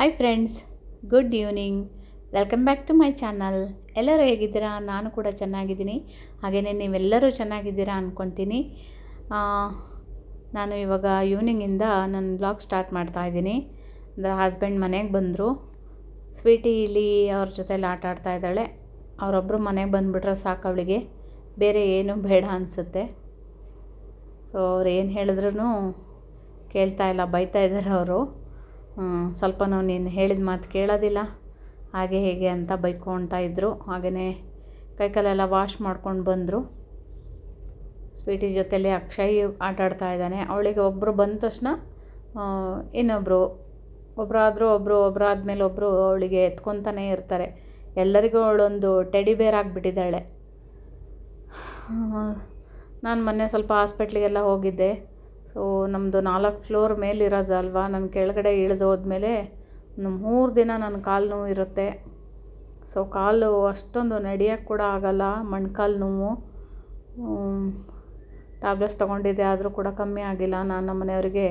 Hi friends good evening welcome back to my channel ಎಲ್ಲರೂ ಹೇಗಿದ್ದೀರಾ? ನಾನು ಕೂಡ ಚೆನ್ನಾಗಿದ್ದೀನಿ. ಹಾಗೆಯೇ ನೀವೆಲ್ಲರೂ ಚೆನ್ನಾಗಿದ್ದೀರಾ ಅಂದ್ಕೊತೀನಿ ನಾನು ಇವಾಗ ಈವ್ನಿಂಗಿಂದ ನನ್ನ ಬ್ಲಾಗ್ ಸ್ಟಾರ್ಟ್ ಮಾಡ್ತಾ ಇದ್ದೀನಿ. ಅಂದರೆ ಹಸ್ಬೆಂಡ್ ಮನೆಗೆ ಬಂದರು. ಸ್ವೀಟಿ ಇಲ್ಲಿ ಅವ್ರ ಜೊತೆಲಿ ಆಟ ಆಡ್ತಾ ಇದ್ದಾಳೆ. ಅವರೊಬ್ಬರು ಮನೆಗೆ ಬಂದುಬಿಟ್ರೆ ಸಾಕು ಅವಳಿಗೆ. ಬೇರೆ ಏನೂ ಬೇಡ ಅನಿಸುತ್ತೆ. ಸೊ ಅವ್ರು ಏನು ಹೇಳಿದ್ರೂ ಕೇಳ್ತಾ ಇಲ್ಲ, ಬೈತಾ ಇದ್ದಾರೆ ಅವರು. ಸ್ವಲ್ಪ ನೀನು ಹೇಳಿದ ಮಾತು ಕೇಳೋದಿಲ್ಲ. ಹಾಗೆ ಹೇಗೆ ಅಂತ ಬೈಕೊಳ್ತಾ ಇದ್ದರು ಹಾಗೆಯೇ ಕೈಕಾಲೆಲ್ಲ ವಾಶ್ ಮಾಡ್ಕೊಂಡು ಬಂದರು. ಸ್ವೀಟಿ ಜೊತೆಯಲ್ಲಿ ಅಕ್ಷಯ್ ಆಟಾಡ್ತಾ ಇದ್ದಾನೆ. ಅವಳಿಗೆ ಒಬ್ಬರು ಬಂದ ತಕ್ಷಣ ಇನ್ನೊಬ್ಬರು ಒಬ್ಬರಾದರೂ ಒಬ್ಬರು ಒಬ್ಬರಾದ್ಮೇಲೆ ಒಬ್ಬರು ಅವಳಿಗೆ ಎತ್ಕೊತಾನೇ ಇರ್ತಾರೆ. ಎಲ್ಲರಿಗೂ ಅವಳೊಂದು ಟೆಡಿ ಬೇರ್ ಆಗಿಬಿಟ್ಟಿದ್ದಾಳೆ. ನಾನು ಮೊನ್ನೆ ಸ್ವಲ್ಪ ಹಾಸ್ಪಿಟ್ಲಿಗೆಲ್ಲ ಹೋಗಿದ್ದೆ. ಸೊ ನಮ್ಮದು ನಾಲ್ಕು ಫ್ಲೋರ್ ಮೇಲಿರೋದಲ್ವಾ? ನಾನು ಕೆಳಗಡೆ ಇಳಿದು ಹೋದ್ಮೇಲೆ ಒಂದು ಮೂರು ದಿನ ನನ್ನ ಕಾಲು ನೋವು ಇರುತ್ತೆ. ಸೊ ಕಾಲು ಅಷ್ಟೊಂದು ನಡೆಯೋಕ್ಕೆ ಕೂಡ ಆಗಲ್ಲ ಮೊಣ್ಕಾಲು ನೋವು. ಟ್ಯಾಬ್ಲೆಟ್ಸ್ ತೊಗೊಂಡಿದ್ದೆ, ಆದರೂ ಕೂಡ ಕಮ್ಮಿ ಆಗಿಲ್ಲ. ನಾನು ನಮ್ಮ ಮನೆಯವರಿಗೆ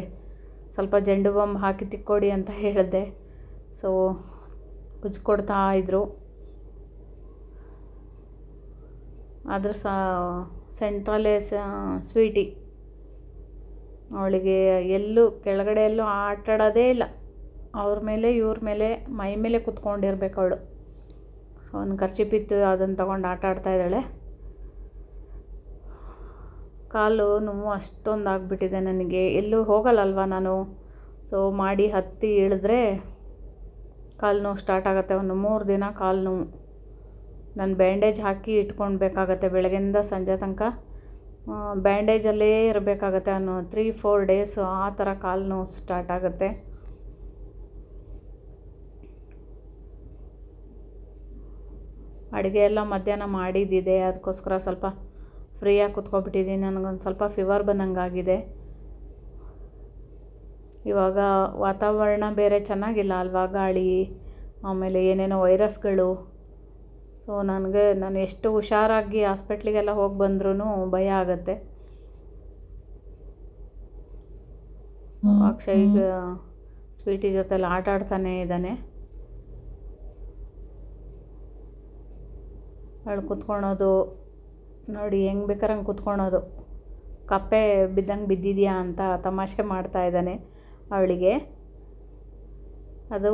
ಸ್ವಲ್ಪ ಜಂಡು ಬಾಂಬ್ ಹಾಕಿ ತಿಕ್ಕೊಡಿ ಅಂತ ಹೇಳಿದೆ. ಸೊ ಉಜ್ಕೊಡ್ತಾ ಇದ್ದರು ಆದರೂ ಸಹ ಸೆಂಟ್ರಲ್ಲೇ ಸ್ವೀಟಿ ಅವಳಿಗೆ ಎಲ್ಲೂ ಕೆಳಗಡೆ ಎಲ್ಲೂ ಆಟಾಡೋದೇ ಇಲ್ಲ. ಅವ್ರ ಮೇಲೆ, ಇವ್ರ ಮೇಲೆ, ಮೈ ಮೇಲೆ ಕುತ್ಕೊಂಡಿರ್ಬೇಕು ಅವಳು. ಸೊ ಒಂದು ಖರ್ಚಿಪಿತ್ತು ಅದನ್ನು ತಗೊಂಡು ಆಟ ಆಡ್ತಾ ಇದ್ದಾಳೆ. ಕಾಲು ನೋವು ಅಷ್ಟೊಂದು ಆಗಿಬಿಟ್ಟಿದೆ ನನಗೆ. ಎಲ್ಲೂ ಹೋಗಲ್ಲಲ್ವ ನಾನು? ಸೊ ಮಾಡಿ ಹತ್ತಿ ಇಳಿದ್ರೆ ಕಾಲು ನೋವು ಸ್ಟಾರ್ಟ್ ಆಗುತ್ತೆ. ಒಂದು ಮೂರು ದಿನ ಕಾಲು ನೋವು. ನಾನು ಬ್ಯಾಂಡೇಜ್ ಹಾಕಿ ಇಟ್ಕೊಳ್ಬೇಕಾಗತ್ತೆ ಬೆಳಗ್ಗೆಯಿಂದ ಸಂಜೆ ತನಕ. ಬ್ಯಾಂಡೇಜಲ್ಲೇ ಇರಬೇಕಾಗತ್ತೆ ಅನ್ನೋ ತ್ರೀ ಫೋರ್ ಡೇಸು ಆ ಥರ ಕಾಲು ನೋವು ಸ್ಟಾರ್ಟ್ ಆಗುತ್ತೆ. ಅಡುಗೆ ಎಲ್ಲ ಮಧ್ಯಾಹ್ನ ಮಾಡಿದ್ದಿದೆ, ಅದಕ್ಕೋಸ್ಕರ ಸ್ವಲ್ಪ ಫ್ರೀಯಾಗಿ ಕುತ್ಕೊಬಿಟ್ಟಿದ್ದೀನಿ, ನನಗೊಂದು ಸ್ವಲ್ಪ ಫೀವರ್ ಬಂದಂಗಾಗಿದೆ. ಇವಾಗ ವಾತಾವರಣ ಬೇರೆ ಚೆನ್ನಾಗಿಲ್ಲ ಅಲ್ವಾ, ಗಾಳಿ, ಆಮೇಲೆ ಏನೇನೋ ವೈರಸ್ಗಳು ಸೊ ನನಗೆ ನಾನು ಎಷ್ಟು ಹುಷಾರಾಗಿ ಹಾಸ್ಪಿಟ್ಲಿಗೆಲ್ಲ ಹೋಗಿ ಬಂದ್ರೂ ಭಯ ಆಗುತ್ತೆ. ಅಕ್ಷಯ್ ಈಗ ಸ್ವೀಟಿ ಜೊತೆಲಿ ಆಟ ಆಡ್ತಾನೇ ಇದ್ದಾನೆ ಅಳು ಕುತ್ಕೊಳೋದು ನೋಡಿ ಹೆಂಗೆ ಬೇಕಾರೆ ಹಂಗೆ ಕುತ್ಕೊಳೋದು. ಕಪ್ಪೆ ಬಿದ್ದಂಗೆ ಬಿದ್ದಿದೆಯಾ ಅಂತ ತಮಾಷೆ ಮಾಡ್ತಾ ಇದ್ದಾನೆ ಅವಳಿಗೆ. ಅದು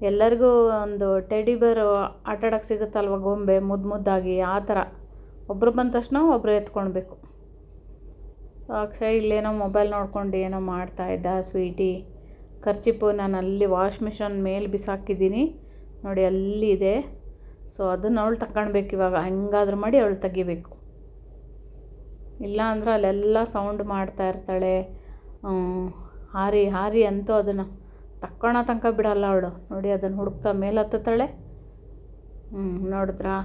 ಎಲ್ಲರಿಗೂ ಒಂದು ಟೆಡಿ ಬೇರ್ ಆಟಾಡೋಕ್ಕೆ ಸಿಗುತ್ತಲ್ವ ಗೊಂಬೆ ಮುದ್ದು ಮುದ್ದಾಗಿ, ಆ ಥರ. ಒಬ್ಬರು ಬಂದ ತಕ್ಷಣ ಒಬ್ಬರು ಎತ್ಕೊಳ್ಬೇಕು. ಸೊ ಅಕ್ಷಯ್, ಇಲ್ಲೇನೋ ಮೊಬೈಲ್ ನೋಡ್ಕೊಂಡು ಏನೋ ಮಾಡ್ತಾ ಇದ್ದ ಸ್ವೀಟಿ ಖರ್ಚಿಪ್ಪು, ನಾನು ಅಲ್ಲಿ ವಾಶ್ ಮಿಷನ್ ಮೇಲೆ ಬಿಸಾಕಿದ್ದೀನಿ. ನೋಡಿ ಅಲ್ಲಿದೆ ಸೊ ಅದನ್ನು ಅವಳು ತಗೊಳ್ಬೇಕು ಇವಾಗ. ಹೆಂಗಾದ್ರೂ ಮಾಡಿ ಅವಳು ತೆಗಿಬೇಕು. ಇಲ್ಲ ಅಂದ್ರೆ ಅಲ್ಲೆಲ್ಲ ಸೌಂಡ್ ಮಾಡ್ತಾ ಇರ್ತಾಳೆ. ಹಾರಿ ಹಾರಿ ಅಂತೂ ಅದನ್ನು ತಕ್ಕೊಳೋ ತನಕ ಬಿಡಲ್ಲ ಅವಳು. ನೋಡಿ ಅದನ್ನು ಹುಡುಕ್ತಾ ಮೇಲೆ ಹತ್ತುತ್ತಾಳೆ. ಹ್ಞೂ ನೋಡಿದ್ರಾ?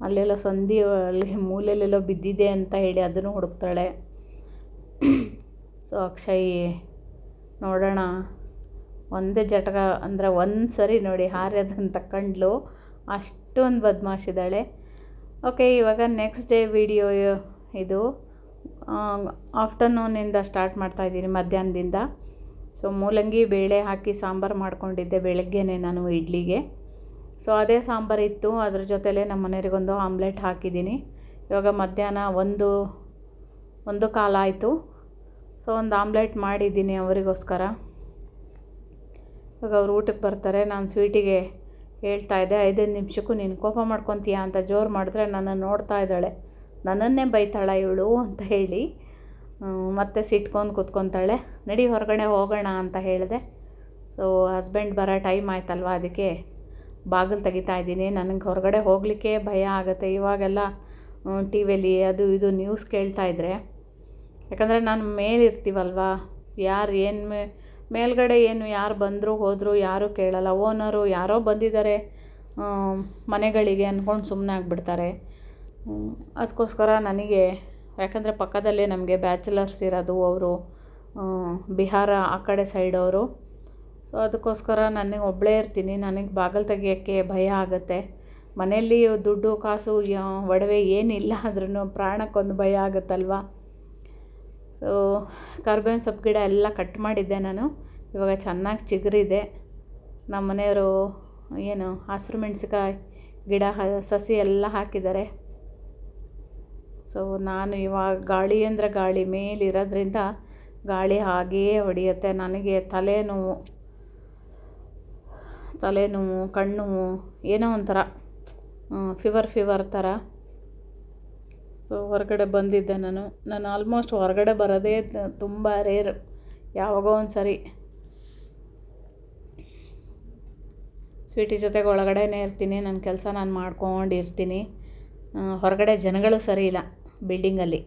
ಅಲ್ಲೆಲ್ಲೋ ಸಂಧಿ, ಅಲ್ಲಿ ಮೂಲೆಯಲ್ಲೆಲ್ಲೋ ಬಿದ್ದಿದೆ ಅಂತ ಹೇಳಿ ಅದನ್ನು ಹುಡುಕ್ತಾಳೆ. ಸೊ, ಅಕ್ಷಯ್, ನೋಡೋಣ. ಒಂದೇ ಜಟಕ, ಅಂದರೆ ಒಂದು ಸರಿ ನೋಡಿ ಹಾರಿ ಅದನ್ನು ತಕ್ಕಂಡ್ಲು. ಅಷ್ಟೊಂದು ಬದ್ಮಾಶಿದ್ದಾಳೆ ಓಕೆ ಇವಾಗ ನೆಕ್ಸ್ಟ್ ಡೇ ವಿಡಿಯೋ ಇದು. ಆಫ್ಟರ್ನೂನಿಂದ ಸ್ಟಾರ್ಟ್ ಮಾಡ್ತಾಯಿದ್ದೀನಿ ಮಧ್ಯಾಹ್ನದಿಂದ. ಸೊ ಮೂಲಂಗಿ ಬೇಳೆ ಹಾಕಿ ಸಾಂಬಾರು ಮಾಡ್ಕೊಂಡಿದ್ದೆ ಬೆಳಗ್ಗೆನೇ ನಾನು ಇಡ್ಲಿಗೆ. ಸೊ ಅದೇ ಸಾಂಬಾರು ಇತ್ತು. ಅದ್ರ ಜೊತೆಲೇ ನಮ್ಮ ಮನೆಯವರಿಗೊಂದು ಆಮ್ಲೆಟ್ ಹಾಕಿದ್ದೀನಿ. ಇವಾಗ ಮಧ್ಯಾಹ್ನ ಒಂದು ಒಂದು ಕಾಲ ಆಯಿತು. ಸೊ ಒಂದು ಆಮ್ಲೆಟ್ ಮಾಡಿದ್ದೀನಿ ಅವರಿಗೋಸ್ಕರ. ಇವಾಗ ಅವ್ರು ಊಟಕ್ಕೆ ಬರ್ತಾರೆ. ನಾನು ಸ್ವೀಟಿಗೆ ಹೇಳ್ತಾ ಇದ್ದೆ, ಐದೈದು ನಿಮಿಷಕ್ಕೂ ನೀನು ಕೋಪ ಮಾಡ್ಕೊತೀಯ? ಅಂತ ಜೋರು ಮಾಡಿದ್ರೆ ನನ್ನನ್ನು ನೋಡ್ತಾ ಇದ್ದಾಳೆ. ನನ್ನನ್ನೇ ಬೈತಾಳ ಇವಳು ಅಂತ ಹೇಳಿ. ಮತ್ತೆ ಸಿಟ್ಕೊಂಡು ಕೂತ್ಕೊತಾಳೆ. ನಡಿ ಹೊರಗಡೆ ಹೋಗೋಣ ಅಂತ ಹೇಳಿದೆ. ಸೊ ಹಸ್ಬೆಂಡ್ ಬರೋ ಟೈಮ್ ಆಯ್ತಲ್ವ ಅದಕ್ಕೆ? ಬಾಗಿಲು ತೆಗಿತಾ ಇದ್ದೀನಿ. ನನಗೆ ಹೊರಗಡೆ ಹೋಗಲಿಕ್ಕೆ ಭಯ ಆಗುತ್ತೆ. ಇವಾಗೆಲ್ಲ ಟಿ ವಿಯಲ್ಲಿ ಅದು ಇದು ನ್ಯೂಸ್ ಕೇಳ್ತಾ ಇದ್ದರೆ ಯಾಕಂದರೆ ನಾನು ಮೇಲಿರ್ತೀವಲ್ವ? ಯಾರು ಏನು ಮೇಲ್ಗಡೆ ಏನು ಯಾರು ಬಂದರೂ, ಹೋದರೂ, ಯಾರೂ ಕೇಳಲ್ಲ. ಓನರು ಯಾರೋ ಬಂದಿದ್ದಾರೆ ಮನೆಗಳಿಗೆ ಅಂದ್ಕೊಂಡು ಸುಮ್ಮನೆ ಆಗಿಬಿಡ್ತಾರೆ. ಅದಕ್ಕೋಸ್ಕರ ನನಗೆ ಯಾಕಂದರೆ ಪಕ್ಕದಲ್ಲೇ ನಮಗೆ ಬ್ಯಾಚುಲರ್ಸ್ ಇರೋದು ಅವರು ಬಿಹಾರ ಆ ಕಡೆ ಸೈಡವರು ಸೊ ಅದಕ್ಕೋಸ್ಕರ ನನಗೆ ಒಬ್ಬಳೇ ಇರ್ತೀನಿ. ನನಗೆ ಬಾಗಿಲು ತೆಗಿಯೋಕ್ಕೆ ಭಯ ಆಗುತ್ತೆ. ಮನೆಯಲ್ಲಿ ದುಡ್ಡು, ಕಾಸು ಒಡವೆ ಏನಿಲ್ಲ ಆದ್ರೂ ಪ್ರಾಣಕ್ಕೊಂದು ಭಯ ಆಗುತ್ತಲ್ವ? ಸೊ ಕರ್ಬೇವಿನ ಸೊಪ್ಪು ಗಿಡ ಎಲ್ಲ ಕಟ್ ಮಾಡಿದ್ದೆ ನಾನು. ಇವಾಗ ಚೆನ್ನಾಗಿ ಚಿಗುರಿದೆ. ನಮ್ಮ ಮನೆಯವರು ಏನು ಹಸಿರು ಮೆಣಸಿಕಾಯಿ ಗಿಡ ಸಸಿ ಎಲ್ಲ ಹಾಕಿದ್ದಾರೆ. ಸೊ ನಾನು ಇವಾಗ ಗಾಳಿ ಅಂದರೆ ಗಾಳಿ, ಮೇಲಿರೋದ್ರಿಂದ ಗಾಳಿ ಹಾಗೆಯೇ ಹೊಡೆಯುತ್ತೆ. ನನಗೆ ತಲೆನೋವು ತಲೆನೋವು ಕಣ್ಣು ಏನೋ ಒಂಥರ ಫೀವರ್ ಫೀವರ್ ಥರ. ಸೊ ಹೊರಗಡೆ ಬಂದಿದ್ದೆ ನಾನು. ನಾನು ಆಲ್ಮೋಸ್ಟ್ ಹೊರಗಡೆ ಬರೋದೇ ತುಂಬ ರೇರ್ ಯಾವಾಗೋ ಒಂದು ಸರಿ ಸ್ವೀಟಿ ಜೊತೆಗೆ ಒಳಗಡೆನೇ ಇರ್ತೀನಿ. ನನ್ನ ಕೆಲಸ ನಾನು ಮಾಡ್ಕೊಂಡಿರ್ತೀನಿ. ಹೊರಗಡೆ ಜನಗಳು ಸರಿ ಇಲ್ಲ ಬಿಲ್ಡಿಂಗಲ್ಲಿ.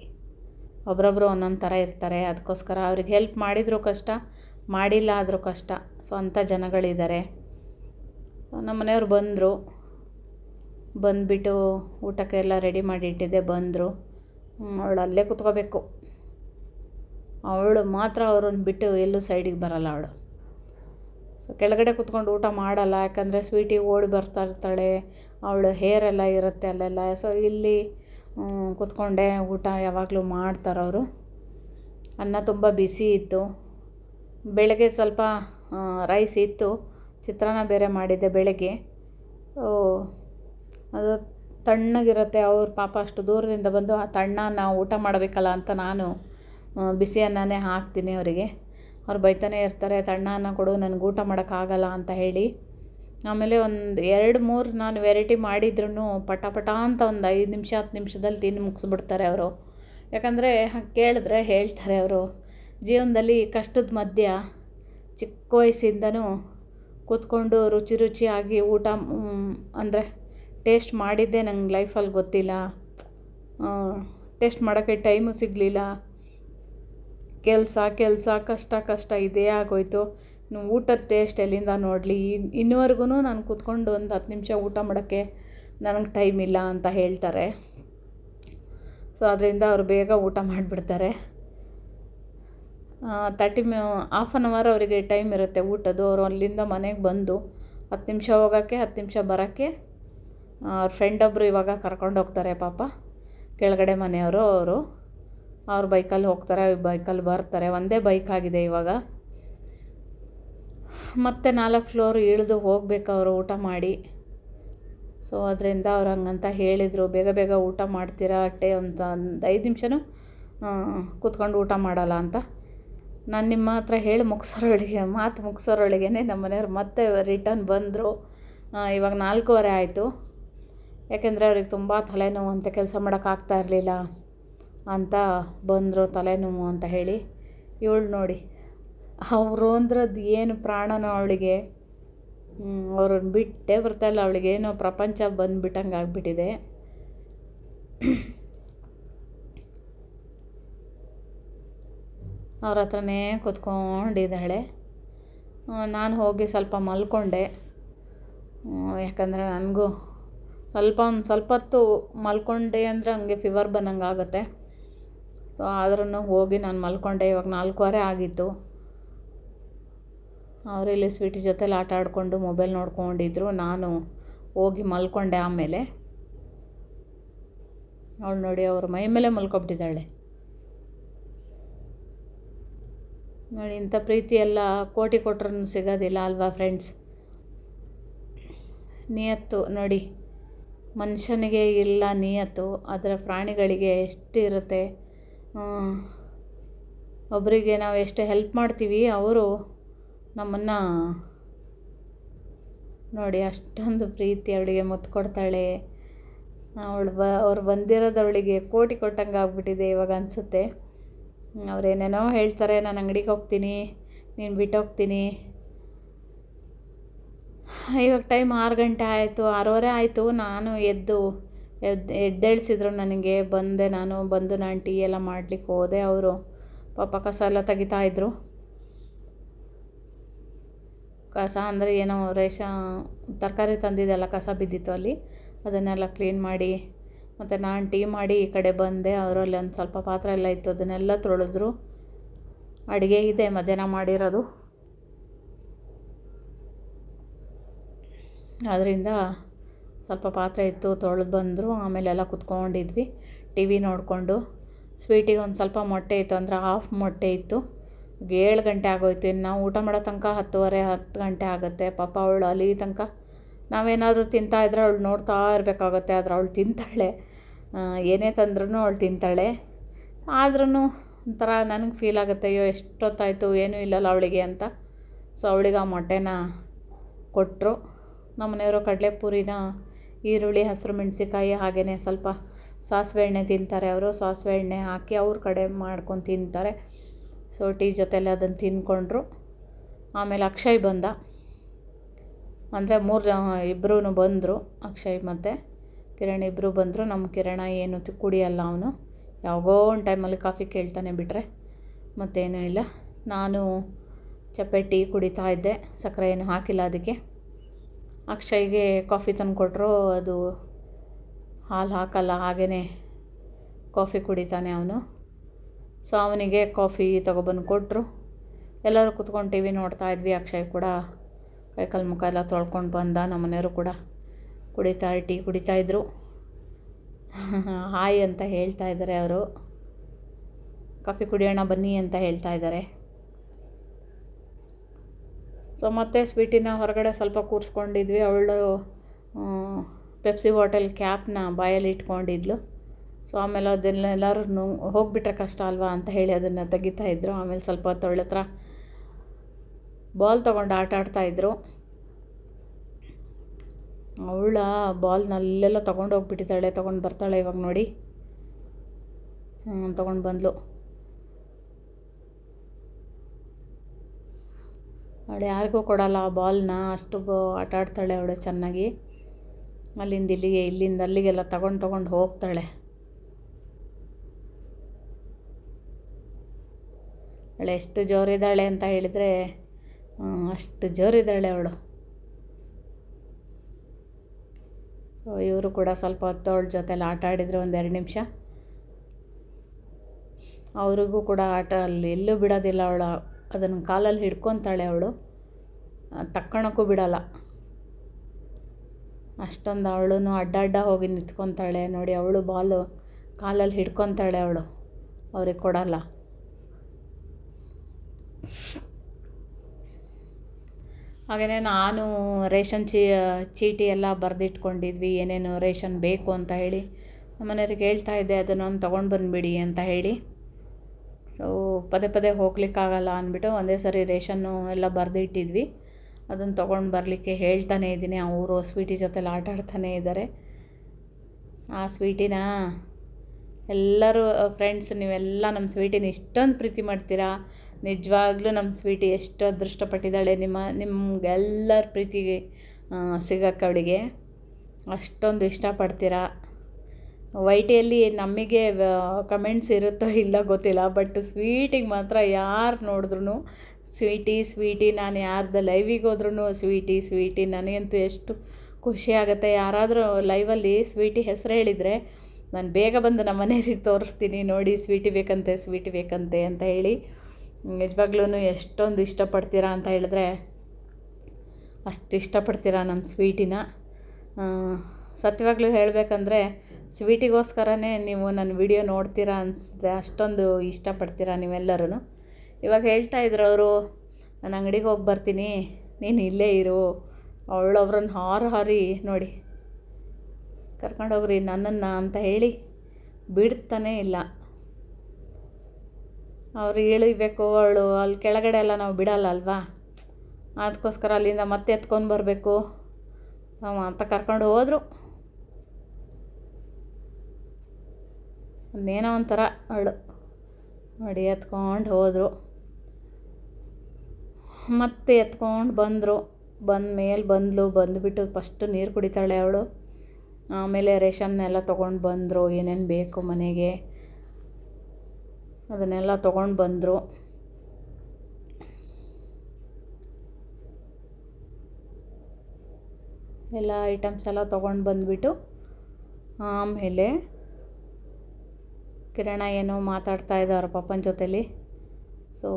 ಒಬ್ರೊಬ್ಬರು ಒಂದೊಂದು ಥರ ಇರ್ತಾರೆ. ಅದಕ್ಕೋಸ್ಕರ ಅವ್ರಿಗೆ ಹೆಲ್ಪ್ ಮಾಡಿದರೂ ಕಷ್ಟ, ಮಾಡಿಲ್ಲ ಆದರೂ ಕಷ್ಟ. ಸೊ ಅಂಥ ಜನಗಳಿದ್ದಾರೆ. ನಮ್ಮ ಮನೆಯವ್ರು ಬಂದರು. ಬಂದುಬಿಟ್ಟು ಊಟಕ್ಕೆಲ್ಲ ರೆಡಿ ಮಾಡಿ ಇಟ್ಟಿದ್ದೆ ಬಂದರು. ಅವಳು ಅಲ್ಲೇ ಕುತ್ಕೋಬೇಕು. ಅವಳು ಮಾತ್ರ ಅವ್ರನ್ನ ಬಿಟ್ಟು ಎಲ್ಲೂ ಸೈಡಿಗೆ ಬರಲ್ಲ ಅವಳು. ಸೊ ಕೆಳಗಡೆ ಕುತ್ಕೊಂಡು ಊಟ ಮಾಡಲ್ಲ, ಯಾಕಂದರೆ ಸ್ವೀಟಿ ಓಡಿ ಬರ್ತಾ ಇರ್ತಾಳೆ, ಅವಳು ಹೇರ್ ಎಲ್ಲ ಇರುತ್ತೆ ಅಲ್ಲೆಲ್ಲ. ಸೊ ಇಲ್ಲಿ ಕುತ್ಕೊಂಡೆ ಊಟ ಯಾವಾಗಲೂ ಮಾಡ್ತಾರೆ ಅವರು. ಅನ್ನ ತುಂಬ ಬಿಸಿ ಇತ್ತು. ಬೆಳಗ್ಗೆ ಸ್ವಲ್ಪ ರೈಸ್ ಇತ್ತು. ಚಿತ್ರಾನ್ನ ಬೇರೆ ಮಾಡಿದ್ದೆ ಬೆಳಗ್ಗೆ. ಅದು ತಣ್ಣಗಿರುತ್ತೆ. ಅವ್ರ ಪಾಪ ಅಷ್ಟು ದೂರದಿಂದ ಬಂದು, ಆ ತಣ್ಣನ ಊಟ ಮಾಡಬೇಕಲ್ಲ ಅಂತ ನಾನು ಬಿಸಿ ಅನ್ನನೇ ಹಾಕ್ತೀನಿ ಅವರಿಗೆ. ಅವ್ರು ಬೈತಾನೆ ಇರ್ತಾರೆ, ತಣ್ಣ ಅನ್ನ ಕೊಡು, ನನಗೆ ಊಟ ಮಾಡೋಕ್ಕಾಗಲ್ಲ ಅಂತ ಹೇಳಿ. ಆಮೇಲೆ ಒಂದು ಎರಡು ಮೂರು ನಾನು ವೆರೈಟಿ ಮಾಡಿದ್ರೂ ಪಟ ಪಟ ಅಂತ ಒಂದು ಐದು ನಿಮಿಷ, ಹತ್ತು ನಿಮಿಷದಲ್ಲಿ ತಿಂದು ಮುಗಿಸ್ಬಿಡ್ತಾರೆ ಅವರು. ಯಾಕಂದರೆ ಕೇಳಿದ್ರೆ ಹೇಳ್ತಾರೆ ಅವರು, ಜೀವನದಲ್ಲಿ ಕಷ್ಟದ ಮಧ್ಯ ಚಿಕ್ಕ ವಯಸ್ಸಿಂದನೂ ಕೂತ್ಕೊಂಡು ರುಚಿ ರುಚಿಯಾಗಿ ಊಟ ಅಂದರೆ ಟೇಸ್ಟ್ ಮಾಡಿದ್ದೇ ನಂಗೆ ಲೈಫಲ್ಲಿ ಗೊತ್ತಿಲ್ಲ. ಟೇಸ್ಟ್ ಮಾಡೋಕ್ಕೆ ಟೈಮು ಸಿಗಲಿಲ್ಲ. ಕೆಲಸ ಕೆಲಸ, ಕಷ್ಟ ಕಷ್ಟ ಇದೇ ಆಗೋಯಿತು. ಊಟದ ಟೇಸ್ಟ್ ಎಲ್ಲಿಂದ ನೋಡಲಿ? ಇನ್ನುವರೆಗೂ ನಾನು ಕೂತ್ಕೊಂಡು ಒಂದು ಹತ್ತು ನಿಮಿಷ ಊಟ ಮಾಡೋಕ್ಕೆ ನನಗೆ ಟೈಮ್ ಇಲ್ಲ ಅಂತ ಹೇಳ್ತಾರೆ. ಸೊ ಅದರಿಂದ ಅವರು ಬೇಗ ಊಟ ಮಾಡಿಬಿಡ್ತಾರೆ. Thirty me of an hour ಅವರಿಗೆ ಟೈಮ್ ಇರುತ್ತೆ ಊಟದ್ದು. ಅವರು ಅಲ್ಲಿಂದ ಮನೆಗೆ ಬಂದು ಹತ್ತು ನಿಮಿಷ ಹೋಗೋಕ್ಕೆ, ಹತ್ತು ನಿಮಿಷ ಬರೋಕ್ಕೆ ಅವ್ರ ಫ್ರೆಂಡ್ ಒಬ್ಬರು ಇವಾಗ ಕರ್ಕೊಂಡು ಹೋಗ್ತಾರೆ ಪಾಪ. ಕೆಳಗಡೆ ಮನೆಯವರು, ಅವರು. ಅವ್ರ ಬೈಕಲ್ಲಿ ಹೋಗ್ತಾರೆ, ಬೈಕಲ್ಲಿ ಬರ್ತಾರೆ. ಒಂದೇ ಬೈಕ್ ಆಗಿದೆ ಇವಾಗ. ಮತ್ತೆ ನಾಲ್ಕು ಫ್ಲೋರ್ ಇಳಿದು ಹೋಗ್ಬೇಕು ಅವರು ಊಟ ಮಾಡಿ. ಸೊ ಅದರಿಂದ ಅವ್ರು ಹಂಗಂತ ಹೇಳಿದರು. ಬೇಗ ಬೇಗ ಊಟ ಮಾಡ್ತೀರಾ? ಅಟ್ಟೆ ಅಂತ ಒಂದು ಐದು ನಿಮಿಷನೂ ಕೂತ್ಕೊಂಡು ಊಟ ಮಾಡಲ್ಲ ಅಂತ. ನಾನು ನಿಮ್ಮ ಹತ್ರ ಹೇಳಿ ಮುಗಿಸೋರೊಳಗೆ, ಮಾತು ಮುಗಿಸೋರೊಳಗೆ ನಮ್ಮ ಮನೆಯವ್ರು ಮತ್ತೆ ರಿಟರ್ನ್ ಬಂದರು. ಇವಾಗ ನಾಲ್ಕೂವರೆ ಆಯಿತು. ಯಾಕೆಂದರೆ ಅವ್ರಿಗೆ ತುಂಬ ತಲೆನೋವು ಅಂತ ಕೆಲಸ ಮಾಡೋಕ್ಕಾಗ್ತಾ ಇರಲಿಲ್ಲ. ಅಂತ ಬಂದರು ತಲೆನೋವು ಅಂತ ಹೇಳಿ. ಇವಳು ನೋಡಿ, ಅವರು ಅಂದ್ರದ್ದು ಏನು ಪ್ರಾಣನೋ ಅವಳಿಗೆ? ಅವ್ರನ್ನ ಬಿಟ್ಟೇ ಬರ್ತಾಯಿಲ್ಲ ಅವಳಿಗೆ ಏನೋ ಪ್ರಪಂಚ ಬಂದುಬಿಟ್ಟಂಗೆ ಆಗಿಬಿಟ್ಟಿದೆ. ಅವ್ರ ಹತ್ರನೇ ಕೂತ್ಕೊಂಡಿದ್ದಾಳೆ. ನಾನು ಹೋಗಿ ಸ್ವಲ್ಪ ಮಲ್ಕೊಂಡೆ. ಯಾಕಂದರೆ ನನಗೂ ಸ್ವಲ್ಪ ಒಂದು ಸ್ವಲ್ಪ ಹೊತ್ತು ಮಲ್ಕೊಂಡೆ ಅಂದರೆ ಹಂಗೆ ಫೀವರ್ ಬಂದಂಗೆ ಆಗುತ್ತೆ. ಸೊ ಆದ್ರೂ ಹೋಗಿ ನಾನು ಮಲ್ಕೊಂಡೆ, ಇವಾಗ ನಾಲ್ಕೂವರೆ ಆಗಿತ್ತು. ಅವರಿಲ್ಲಿ ಸ್ವೀಟಿ ಜೊತೆಲಿ ಆಟ ಆಡಿಕೊಂಡು ಮೊಬೈಲ್ ನೋಡ್ಕೊಂಡಿದ್ರು, ನಾನು ಹೋಗಿ ಮಲ್ಕೊಂಡೆ ಆಮೇಲೆ. ಅವಳು ನೋಡಿ ಅವ್ರ ಮೈ ಮೇಲೆ ಮಲ್ಕೊಬಿಟ್ಟಿದ್ದಾಳೆ. ನೋಡಿ, ಇಂಥ ಪ್ರೀತಿ ಎಲ್ಲ ಕೋಟಿ ಕೊಟ್ರೂ ಸಿಗೋದಿಲ್ಲ ಅಲ್ವಾ ಫ್ರೆಂಡ್ಸ್? ನಿಯತ್ತು, ನೋಡಿ. ಮನುಷ್ಯನಿಗೆ ಇಲ್ಲ ನಿಯತ್ತು ಅದರ ಪ್ರಾಣಿಗಳಿಗೆ ಎಷ್ಟು ಇರುತ್ತೆ ಒಬ್ಬರಿಗೆ ನಾವು ಎಷ್ಟು ಹೆಲ್ಪ್ ಮಾಡ್ತೀವಿ, ಅವರು ನಮ್ಮನ್ನು ನೋಡಿ ಅಷ್ಟೊಂದು ಪ್ರೀತಿ ಅವಳಿಗೆ ಮುತ್ತು ಕೊಡ್ತಾಳೆ. ಅವಳು ಬ, ಅವ್ರು ಬಂದಿರೋದು ಅವಳಿಗೆ ಕೋಟಿ ಕೊಟ್ಟಂಗೆ ಆಗ್ಬಿಟ್ಟಿದೆ ಇವಾಗ ಅನಿಸುತ್ತೆ. ಅವ್ರೇನೇನೋ ಹೇಳ್ತಾರೆ, ನಾನು ಅಂಗಡಿಗೆ ಹೋಗ್ತೀನಿ, ನೀನು ಬಿಟ್ಟೋಗ್ತೀನಿ. ಇವಾಗ ಟೈಮ್ ಆರು ಗಂಟೆ ಆಯಿತು, ಆರೂವರೆ ಆಯಿತು, ನಾನು ಎದ್ದು ಎದ್ದು ಎದ್ದೇಳಿಸಿದ್ರು ನನಗೆ. ಬಂದೆ ನಾನು, ಬಂದು ನಾನು ಟೀ ಎಲ್ಲ ಮಾಡ್ಲಿಕ್ಕೆ ಹೋದೆ. ಅವರು ಪಾಪ ಕಸ ಎಲ್ಲ ತೆಗಿತಾಯಿದ್ರು ಕಸ ಅಂದರೆ ಏನೋ ರೇಷ, ತರಕಾರಿ ತಂದಿದ್ದೆಲ್ಲ ಕಸ ಬಿದ್ದಿತ್ತು ಅಲ್ಲಿ. ಅದನ್ನೆಲ್ಲ ಕ್ಲೀನ್ ಮಾಡಿ, ಮತ್ತು ನಾನು ಟೀ ಮಾಡಿ ಈ ಕಡೆ ಬಂದೆ. ಅವರಲ್ಲಿ ಒಂದು ಸ್ವಲ್ಪ ಪಾತ್ರೆ ಎಲ್ಲ ಇತ್ತು. ಅದನ್ನೆಲ್ಲ ತೊಳೆದ್ರು. ಅಡುಗೆ ಇದೆ ಮಧ್ಯಾಹ್ನ ಮಾಡಿರೋದು. ಅದರಿಂದ ಸ್ವಲ್ಪ ಪಾತ್ರೆ ಇತ್ತು, ತೊಳೆದು ಬಂದರು ಆಮೇಲೆ ಎಲ್ಲ ಕುತ್ಕೊಂಡಿದ್ವಿ. ಟಿ ವಿ ನೋಡಿಕೊಂಡು. ಸ್ವೀಟಿಗೆ ಒಂದು ಸ್ವಲ್ಪ ಮೊಟ್ಟೆ ಇತ್ತು, ಅಂದರೆ ಹಾಫ್ ಮೊಟ್ಟೆ ಇತ್ತು. ಏಳು ಗಂಟೆ ಆಗೋಯ್ತು. ಇನ್ನು ನಾವು ಊಟ ಮಾಡೋ ತನಕ ಹತ್ತುವರೆ, ಹತ್ತು ಗಂಟೆ ಆಗುತ್ತೆ. ಪಾಪ ಅವಳು ಅಲ್ಲಿ ತನಕ. ನಾವೇನಾದರೂ ತಿಂತಾ ಇದ್ರೆ ಅವಳು ನೋಡ್ತಾ ಇರಬೇಕಾಗುತ್ತೆ, ಆದರೆ ಅವಳು ತಿಂತಾಳೆ. ಏನೇ ತಂದ್ರೂ ಅವಳು ತಿಂತಾಳೆ. ಆದ್ರೂ ಒಂಥರ ನನಗೆ ಫೀಲ್ ಆಗುತ್ತೆ, ಅಯ್ಯೋ, ಎಷ್ಟೊತ್ತಾಯಿತು, ಏನೂ ಇಲ್ಲಲ್ಲ ಅವಳಿಗೆ ಅಂತ. ಸೊ ಅವಳಿಗೆ ಆ ಮೊಟ್ಟೆನ ಕೊಟ್ಟರು ನಮ್ಮ ಮನೆಯವರು ಕಡಲೆಪುರಿನ ಈರುಳ್ಳಿ, ಹಸಿರು ಮೆಣಸಿಕಾಯಿ ಹಾಗೆಯೇ ಸ್ವಲ್ಪ ಸಾಸಿವೆ ಎಣ್ಣೆ ತಿಂತಾರೆ ಅವರು. ಸಾಸಿವೆ ಎಣ್ಣೆ ಹಾಕಿ ಅವ್ರ ಕಡೆ ಮಾಡ್ಕೊಂಡು ತಿಂತಾರೆ. ಸೊ, ಟೀ ಜೊತೆಲಿ ಅದನ್ನು ತಿನ್ಕೊಂಡ್ರು ಆಮೇಲೆ ಅಕ್ಷಯ್ ಬಂದ. ಅಂದರೆ ಮೂರು ಇಬ್ಬರೂ ಬಂದರು ಅಕ್ಷಯ್ ಮತ್ತು. ಕಿರಣ್ ಇಬ್ಬರು ಬಂದರು. ನಮ್ಮ ಕಿರಣ ಏನು ಕುಡಿಯಲ್ಲ ಅವನು. ಯಾವಾಗೋ ಒಂದು ಟೈಮಲ್ಲಿ ಕಾಫಿ ಕೇಳ್ತಾನೆ ಬಿಟ್ಟರೆ ಮತ್ತೇನೂ ಇಲ್ಲ. ನಾನು ಚಪ್ಪೆ ಟೀ ಕುಡಿತಾ ಇದ್ದೆ. ಸಕ್ಕರೆ ಏನು ಹಾಕಿಲ್ಲ ಅದಕ್ಕೆ. ಅಕ್ಷಯ್ಗೆ ಕಾಫಿ ತಂದು ಕೊಟ್ಟರು ಅದು ಹಾಲು ಹಾಕಲ್ಲ ಹಾಗೆಯೇ ಕಾಫಿ ಕುಡಿತಾನೆ ಅವನು. ಸೊ ಅವನಿಗೆ ಕಾಫಿ ತಗೊಬಂದು ಕೊಟ್ಟರು ಎಲ್ಲರೂ ಕುತ್ಕೊಂಡು ಟಿ ವಿ ನೋಡ್ತಾ ಇದ್ವಿ, ಅಕ್ಷಯ್ ಕೂಡ ಕೈಕಲ್ ಮುಖ ಎಲ್ಲ ತೊಳ್ಕೊಂಡು ಬಂದ, ನಮ್ಮ ಮನೆಯವರು ಕೂಡ ಕುಡಿತಾ, ಟೀ ಕುಡಿತಾಯಿದ್ರು ಹಾಯ್ ಅಂತ ಹೇಳ್ತಾ ಇದ್ದಾರೆ ಅವರು. ಕಾಫಿ ಕುಡಿಯೋಣ ಬನ್ನಿ ಅಂತ ಹೇಳ್ತಾ ಇದ್ದಾರೆ. ಸೊ ಮತ್ತೆ ಸ್ವೀಟಿನ ಹೊರಗಡೆ ಸ್ವಲ್ಪ ಕೂರಿಸ್ಕೊಂಡಿದ್ವಿ. ಅವಳು ಪೆಪ್ಸಿ ಬಾಟಲ್ ಕ್ಯಾಪ್ನ ಬಾಯಲ್ಲಿ ಇಟ್ಕೊಂಡಿದ್ಲು. ಸೊ ಆಮೇಲೆ ಅದನ್ನೆಲ್ಲರೂ ಎಲ್ಲರೂ ಹೋಗಿಬಿಟ್ರೆ ಕಷ್ಟ ಅಲ್ವಾ ಅಂತ ಹೇಳಿ ಅದನ್ನು ತೆಗಿತಾಯಿದ್ರು ಆಮೇಲೆ ಸ್ವಲ್ಪ ಹೊತ್ತು ಅವಳ ಹತ್ರ ಬಾಲ್ ತೊಗೊಂಡು ಆಟ ಆಡ್ತಾಯಿದ್ರು ಅವಳ ಬಾಲ್ನಲ್ಲೆಲ್ಲ ತೊಗೊಂಡು ಹೋಗ್ಬಿಟ್ಟಿದ್ದಾಳೆ ತೊಗೊಂಡು ಬರ್ತಾಳೆ ಇವಾಗ ನೋಡಿ. ತೊಗೊಂಡು ಬಂದಳು ಅವಳು ಯಾರಿಗೂ ಕೊಡಲ್ಲ ಆ ಬಾಲ್ನ. ಅಷ್ಟು ಆಟ ಆಡ್ತಾಳೆ ಅವಳು ಚೆನ್ನಾಗಿ. ಅಲ್ಲಿಂದ ಇಲ್ಲಿಗೆ, ಇಲ್ಲಿಂದ ಅಲ್ಲಿಗೆಲ್ಲ ತಗೊಂಡು ತಗೊಂಡು ಹೋಗ್ತಾಳೆ. ಅವಳು ಎಷ್ಟು ಜೋರಿದ್ದಾಳೆ ಅಂತ ಹೇಳಿದರೆ ಅಷ್ಟು ಜೋರಿದ್ದಾಳೆ ಅವಳು. ಸೊ ಇವರು ಕೂಡ ಸ್ವಲ್ಪ ಹೊತ್ತು ಅವಳ ಜೊತೆಲಿ ಆಟ ಆಡಿದರೆ ಎರಡು ನಿಮಿಷ. ಅವರಿಗೂ ಕೂಡ ಆಟ ಅಲ್ಲಿ ಎಲ್ಲೂ ಬಿಡೋದಿಲ್ಲ ಅವಳು. ಅದನ್ನು ಕಾಲಲ್ಲಿ ಹಿಡ್ಕೊತಾಳೆ ಅವಳು. ತಕ್ಕೊಳಕ್ಕೂ ಬಿಡಲ್ಲ. ಅಷ್ಟೊಂದು ಅವಳು ಅಡ್ಡ ಅಡ್ಡ ಹೋಗಿ ನಿಂತ್ಕೊತಾಳೆ. ನೋಡಿ, ಅವಳು ಬಾಲು ಕಾಲಲ್ಲಿ ಹಿಡ್ಕೊತಾಳೆ ಅವಳು. ಅವ್ರಿಗೆ ಕೊಡಲ್ಲ. ಹಾಗೆಯೇ ನಾನು ರೇಷನ್ ಚೀ, ಚೀಟಿ ಎಲ್ಲ ಬರೆದಿಟ್ಕೊಂಡಿದ್ವಿ. ಏನೇನು ರೇಷನ್ ಬೇಕು ಅಂತ ಹೇಳಿ. ನಮ್ಮ ಮನೆಯವ್ರಿಗೆ ಹೇಳ್ತಾ ಇದ್ದೆ, ಅದನ್ನೊಂದು ತೊಗೊಂಡು ಬಂದುಬಿಡಿ ಅಂತ ಹೇಳಿ. ಸೊ ಪದೇ ಪದೇ ಹೋಗ್ಲಿಕ್ಕಾಗಲ್ಲ ಅಂದ್ಬಿಟ್ಟು ಒಂದೇ ಸರಿ ರೇಷನ್ನು ಎಲ್ಲ ಬರೆದಿಟ್ಟಿದ್ವಿ. ಅದನ್ನು ತೊಗೊಂಡು ಬರಲಿಕ್ಕೆ ಹೇಳ್ತಾನೇ ಇದ್ದೀನಿ. ಅವರು ಸ್ವೀಟಿ ಜೊತೆಲಿ ಆಟ ಇದ್ದಾರೆ ಆ ಸ್ವೀಟಿನ ಎಲ್ಲರೂ ಫ್ರೆಂಡ್ಸ್ ನೀವೆಲ್ಲ ನಮ್ಮ ಸ್ವೀಟಿನ ಇಷ್ಟೊಂದು ಪ್ರೀತಿ ಮಾಡ್ತೀರಾ? ನಿಜವಾಗ್ಲೂ ನಮ್ಮ ಸ್ವೀಟಿ ಎಷ್ಟು ಅದೃಷ್ಟಪಟ್ಟಿದ್ದಾಳೆ ನಿಮ್ಮ, ನಿಮ್ಗೆಲ್ಲರ ಪ್ರೀತಿಗೆ ಸಿಗಕ್ಕೆ ಅವಳಿಗೆ. ಅಷ್ಟೊಂದು ಇಷ್ಟಪಡ್ತೀರಾ? ವೈ ಟಿಯಲ್ಲಿ ನಮಗೆ ಕಮೆಂಟ್ಸ್ ಇರುತ್ತೋ ಇಲ್ಲ ಗೊತ್ತಿಲ್ಲ ಬಟ್ ಸ್ವೀಟಿಗೆ ಮಾತ್ರ ಯಾರು ನೋಡಿದ್ರೂ ಸ್ವೀಟಿ ಸ್ವೀಟಿ ನಾನು ಯಾರ್ದು ಲೈವಿಗೆ ಹೋದ್ರೂ ಸ್ವೀಟಿ ಸ್ವೀಟಿ ನನಗಂತೂ ಎಷ್ಟು ಖುಷಿ ಆಗುತ್ತೆ. ಯಾರಾದರೂ ಲೈವಲ್ಲಿ ಸ್ವೀಟಿ ಹೆಸರು ಹೇಳಿದರೆ ನಾನು ಬೇಗ ಬಂದು ನಮ್ಮ ಮನೆಯವ್ರಿಗೆ ತೋರಿಸ್ತೀನಿ, ನೋಡಿ ಸ್ವೀಟಿ ಬೇಕಂತೆ ಸ್ವೀಟಿ ಬೇಕಂತೆ ಅಂತ ಹೇಳಿ ನಿಜವಾಗ್ಲೂ ಎಷ್ಟೊಂದು ಇಷ್ಟಪಡ್ತೀರಾ ಅಂತ ಹೇಳಿದ್ರೆ ಅಷ್ಟು ಇಷ್ಟಪಡ್ತೀರಾ ನಮ್ಮ ಸ್ವೀಟಿನ ಸತ್ಯವಾಗ್ಲೂ ಹೇಳಬೇಕಂದ್ರೆ ಸ್ವೀಟಿಗೋಸ್ಕರನೇ ನೀವು ನನ್ನ ವಿಡಿಯೋ ನೋಡ್ತೀರಾ ಅನಿಸುತ್ತೆ ಅಷ್ಟೊಂದು ಇಷ್ಟಪಡ್ತೀರಾ ನೀವೆಲ್ಲರೂ ಇವಾಗ ಹೇಳ್ತಾ ಇದ್ರು ಅವರು, ನಾನು ಅಂಗಡಿಗೆ ಹೋಗಿ ಬರ್ತೀನಿ, ನೀನು ಇಲ್ಲೇ ಇರು ಅವಳು ಅವ್ರನ್ನ ಹಾರು ಹಾರಿ ನೋಡಿ, ಕರ್ಕೊಂಡೋಗ್ರಿ, ನನ್ನನ್ನು ಅಂತ ಹೇಳಿ ಬಿಡ್ತಾನೇ ಇಲ್ಲ. ಅವ್ರು ಇಳಿಬೇಕು ಅವಳು ಅಲ್ಲಿ ಕೆಳಗಡೆ ಎಲ್ಲ ನಾವು ಬಿಡಲ್ಲ ಅಲ್ವಾ? ಅದಕ್ಕೋಸ್ಕರ ಅಲ್ಲಿಂದ ಮತ್ತೆ ಎತ್ಕೊಂಡು ಬರಬೇಕು. ಅಂತ ಕರ್ಕೊಂಡು ಹೋದರು. ಒಂದೇನೋ ಒಂಥರ ಅಳು. ನೋಡಿ, ಎತ್ಕೊಂಡು ಹೋದರು. ಮತ್ತೆ ಎತ್ಕೊಂಡು ಬಂದರು. ಬಂದ ಮೇಲೆ ಬಂದಳು ಬಂದುಬಿಟ್ಟು ಫಸ್ಟು ನೀರು ಕುಡಿತಾಳೆ ಅವಳು. ಆಮೇಲೆ ರೇಷನ್ನೆಲ್ಲ ತೊಗೊಂಡು ಬಂದರು. ಏನೇನು ಬೇಕು ಮನೆಗೆ. ಅದನ್ನೆಲ್ಲ ತೊಗೊಂಡು ಬಂದರು. ಎಲ್ಲ ಐಟಮ್ಸ್ ಎಲ್ಲ ತೊಗೊಂಡು ಬಂದುಬಿಟ್ಟು ಆಮೇಲೆ ಕಿರಣ ಏನೋ ಮಾತಾಡ್ತಾ ಇದ್ದ ಅವ್ರ ಪಪ್ಪನ ಜೊತೇಲಿ. ಸೊ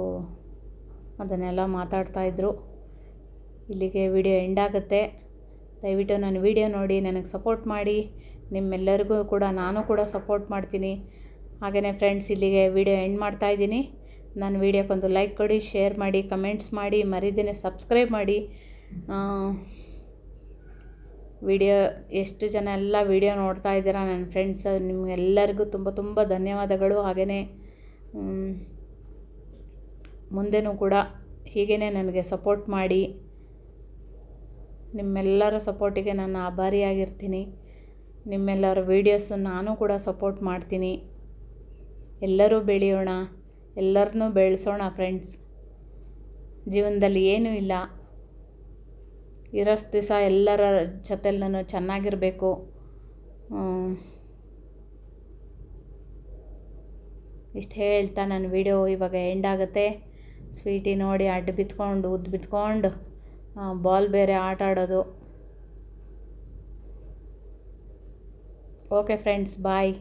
ಅದನ್ನೆಲ್ಲ ಮಾತಾಡ್ತಾಯಿದ್ರು ಇಲ್ಲಿಗೆ ವಿಡಿಯೋ ಎಂಡ್ ಆಗುತ್ತೆ. ದಯವಿಟ್ಟು ನನ್ನ ವಿಡಿಯೋ ನೋಡಿ, ನನಗೆ ಸಪೋರ್ಟ್ ಮಾಡಿ. ನಿಮ್ಮೆಲ್ಲರಿಗೂ ಕೂಡ ನಾನು ಕೂಡ ಸಪೋರ್ಟ್ ಮಾಡ್ತೀನಿ. ಹಾಗೆಯೇ ಫ್ರೆಂಡ್ಸ್ ಇಲ್ಲಿಗೆ ವಿಡಿಯೋ ಎಂಡ್ ಮಾಡ್ತಾಯಿದ್ದೀನಿ ನನ್ನ ವೀಡಿಯೋಕ್ಕೊಂದು ಲೈಕ್ ಕೊಡಿ ಶೇರ್ ಮಾಡಿ ಕಮೆಂಟ್ಸ್ ಮಾಡಿ, ಮರಿದೇನೆ ಸಬ್ಸ್ಕ್ರೈಬ್ ಮಾಡಿ. ವಿಡಿಯೋ, ಎಷ್ಟು ಜನ ಎಲ್ಲ ವಿಡಿಯೋ ನೋಡ್ತಾ ಇದ್ದೀರಾ ನನ್ನ ಫ್ರೆಂಡ್ಸ್ ನಿಮಗೆಲ್ಲರಿಗೂ ತುಂಬ ತುಂಬ ಧನ್ಯವಾದಗಳು. ಹಾಗೆಯೇ ಮುಂದೆನೂ ಕೂಡ ಹೀಗೇ ನನಗೆ ಸಪೋರ್ಟ್ ಮಾಡಿ. ನಿಮ್ಮೆಲ್ಲರ ಸಪೋರ್ಟಿಗೆ ನಾನು ಆಭಾರಿಯಾಗಿರ್ತೀನಿ. ನಿಮ್ಮೆಲ್ಲರ ವೀಡಿಯೋಸ್ ನಾನು ಕೂಡ ಸಪೋರ್ಟ್ ಮಾಡ್ತೀನಿ. ಎಲ್ಲರೂ ಬೆಳೆಯೋಣ, ಎಲ್ಲರನ್ನೂ ಬೆಳೆಸೋಣ ಫ್ರೆಂಡ್ಸ್ ಜೀವನದಲ್ಲಿ ಏನೂ ಇಲ್ಲ. ಇರೋಷ್ಟು ದಿವಸ ಎಲ್ಲರ ಜೊತೆಲೂ ನಾನು ಚೆನ್ನಾಗಿರಬೇಕು ಇಷ್ಟು ಹೇಳ್ತಾ ನನ್ನ ವಿಡಿಯೋ ಇವಾಗ ಎಂಡ್ ಆಗುತ್ತೆ. ಸ್ವೀಟಿ ನೋಡಿ ಅಡ್ಡ ಬಿತ್ಕೊಂಡು, ಉದ್ದು ಬಿತ್ಕೊಂಡು ಬಾಲ್ ಬೇರೆ ಆಟ ಆಡೋದು. Okay friends bye